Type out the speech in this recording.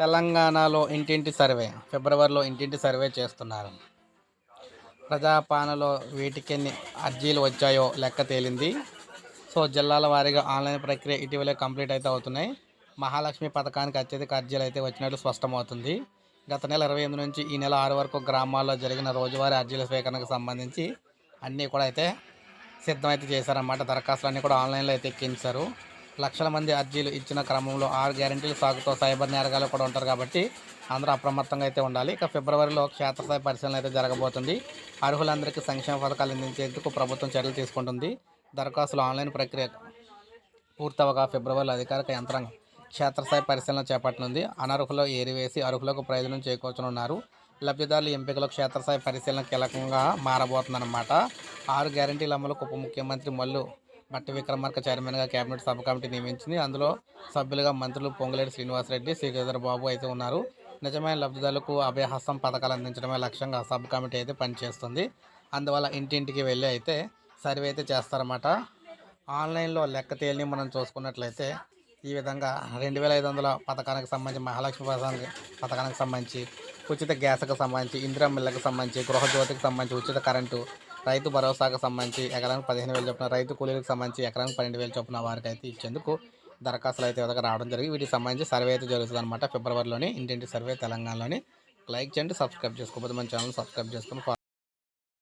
తెలంగాణలో ఇంటింటి సర్వే ఫిబ్రవరిలో ఇంటింటి సర్వే చేస్తున్నారు. ప్రజాపాలనలో వీటికెన్ని అర్జీలు వచ్చాయో లెక్క తేలింది. సో జిల్లాల వారీగా ఆన్లైన్ ప్రక్రియ ఇటీవలే కంప్లీట్ అయితే అవుతున్నాయి. మహాలక్ష్మి పథకానికి అత్యధిక అర్జీలు అయితే వచ్చినట్లు స్పష్టమవుతుంది. గత నెల ఇరవై ఎనిమిది నుంచి ఈ నెల ఆరు వరకు గ్రామాల్లో జరిగిన రోజువారీ అర్జీల స్వీకరణకు సంబంధించి అన్నీ కూడా అయితే సిద్ధమైతే చేశారన్నమాట. దరఖాస్తులు అన్నీ కూడా ఆన్లైన్లో అయితే ఎక్కించారు. లక్షల మంది అర్జీలు ఇచ్చిన క్రమంలో ఆరు గ్యారెంటీలు సాగుతో సైబర్ నేరగాలు కూడా ఉంటారు కాబట్టి అందరూ అప్రమత్తంగా అయితే ఉండాలి. ఇక ఫిబ్రవరిలో క్షేత్రస్థాయి పరిశీలన అయితే జరగబోతుంది. అర్హులందరికీ సంక్షేమ పథకాలు అందించేందుకు ప్రభుత్వం చర్యలు తీసుకుంటుంది. దరఖాస్తులు ఆన్లైన్ ప్రక్రియ పూర్తవగా ఫిబ్రవరిలో అధికారిక యంత్రాంగం క్షేత్రస్థాయి పరిశీలన చేపట్టనుంది. అనర్హులు ఏరివేసి అర్హులకు ప్రయోజనం చేకూర్చనున్నారు. లబ్ధిదారుల ఎంపికలో క్షేత్రస్థాయి పరిశీలన కీలకంగా మారబోతుందన్నమాట. ఆరు గ్యారంటీల అమలుకు ఉప ముఖ్యమంత్రి మల్లు బట్టి విక్రమార్క చైర్మన్గా కేబినెట్ సబ్ కమిటీ నియమించింది. అందులో సభ్యులుగా మంత్రులు పొంగులేటి శ్రీనివాసరెడ్డి శ్రీధర్ బాబు అయితే ఉన్నారు. నిజమైన లబ్ధిదారులకు అభయహస్తం పథకాలు అందించడమే లక్ష్యంగా సబ్ కమిటీ అయితే పనిచేస్తుంది. అందువల్ల ఇంటింటికి వెళ్ళి అయితే సర్వే అయితే చేస్తారన్నమాట. ఆన్లైన్లో లెక్క తేలిని మనం చూసుకున్నట్లయితే ఈ విధంగా రెండు వేల ఐదు వందల పథకానికి సంబంధించి మహాలక్ష్మి పథకానికి పథకానికి సంబంధించి ఉచిత గ్యాస్కి సంబంధించి ఇందిరా మిల్లకి సంబంధించి గృహజ్యోతికి సంబంధించి ఉచిత కరెంటు రైతు భరోసాకు సంబంధించి ఎకరానికి పదిహేను వేలు చొప్పున రైతు కూలీలకు సంబంధించి ఎకరానికి పన్నెండు వేలు చొప్పున వారికి అయితే ఇచ్చేందుకు దరఖాస్తులు అయితే విధంగా రావడం జరిగింది. వీటికి సంబంధించి సర్వే అయితే జరుగుతుంది అనమాట ఫిబ్రవరిలోని ఇంటింటి సర్వే తెలంగాణలోని. లైక్ చేయండి సబ్స్క్రైబ్ చేసుకోకపోతే మన ఛానల్ సబ్స్క్రైబ్ చేసుకుని